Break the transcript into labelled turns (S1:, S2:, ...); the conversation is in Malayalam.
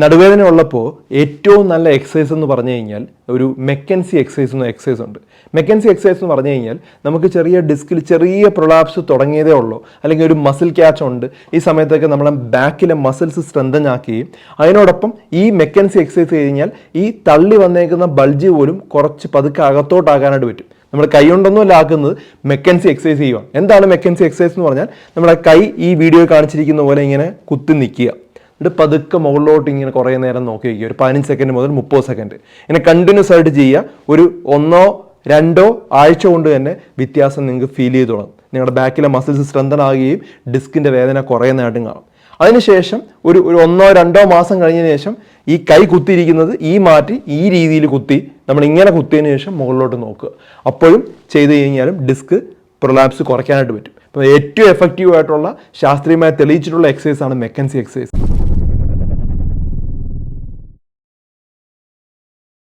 S1: നടുവേദന ഉള്ളപ്പോൾ ഏറ്റവും നല്ല എക്സസൈസ് എന്ന് പറഞ്ഞു കഴിഞ്ഞാൽ ഒരു മെക്കൻസി എക്സസൈസ് എന്ന എക്സസൈസ് ഉണ്ട്. മെക്കൻസി എക്സസൈസ് എന്ന് പറഞ്ഞു കഴിഞ്ഞാൽ നമുക്ക് ചെറിയ ഡിസ്കിൽ ചെറിയ പ്രൊളാപ്സ് തുടങ്ങിയതേ ഉള്ളൂ. അല്ലെങ്കിൽ ഒരു മസിൽ ക്യാച്ച് ഉണ്ട്. ഈ സമയത്തൊക്കെ നമ്മളെ ബാക്കിലെ മസിൽസ് സ്ട്രെങ്തൻ ആക്കുകയും അതിനോടൊപ്പം ഈ മെക്കൻസി എക്സസൈസ് കഴിഞ്ഞാൽ ഈ തള്ളി വന്നേക്കുന്ന ബൾജ് പോലും കുറച്ച് പതുക്കെ അകത്തോട്ടാകാനായിട്ട് പറ്റും. നമ്മൾ കൈ കൊണ്ടൊന്നുമല്ല ആക്കുന്നത് മെക്കൻസി എക്സസൈസ് ചെയ്യുക എന്താണ് മെക്കൻസി എക്സസൈസ് എന്ന് പറഞ്ഞാൽ നമ്മുടെ കൈ ഈ വീഡിയോ കാണിച്ചിരിക്കുന്ന പോലെ ഇങ്ങനെ കുത്തി നിൽക്കുക. എന്നിട്ട് പതുക്കെ മുകളിലോട്ട് ഇങ്ങനെ കുറേ നേരം നോക്കി വയ്ക്കുക. ഒരു പതിനഞ്ച് സെക്കൻഡ് മുതൽ മുപ്പത് സെക്കൻഡ് ഇങ്ങനെ കണ്ടിന്യൂസ് ആയിട്ട് ചെയ്യുക. ഒരു ഒന്നോ രണ്ടോ ആഴ്ച കൊണ്ട് തന്നെ വ്യത്യാസം നിങ്ങൾക്ക് ഫീൽ ചെയ്ത് തുടങ്ങും. നിങ്ങളുടെ ബാക്കിലെ മസിൽസ് സ്ട്രെങ്തൻ ആകുകയും ഡിസ്കിന്റെ വേദന കുറയുന്നതായിട്ടും കാണും. അതിനുശേഷം ഒരു ഒരു ഒന്നോ രണ്ടോ മാസം കഴിഞ്ഞതിന് ശേഷം ഈ കൈ കുത്തിയിരിക്കുന്നത് ഈ മാറ്റി ഈ രീതിയിൽ കുത്തി നമ്മൾ ഇങ്ങനെ കുത്തിയതിന് ശേഷം മുകളിലോട്ട് നോക്കുക. അപ്പോഴും ചെയ്തു കഴിഞ്ഞാലും ഡിസ്ക് പ്രൊലാപ്സ് കുറയ്ക്കാനായിട്ട് പറ്റും. അപ്പോൾ ഏറ്റവും എഫക്റ്റീവ് ആയിട്ടുള്ള ശാസ്ത്രീയമായി തെളിയിച്ചിട്ടുള്ള എക്സസൈസ് ആണ് മെക്കൻസി എക്സസൈസ്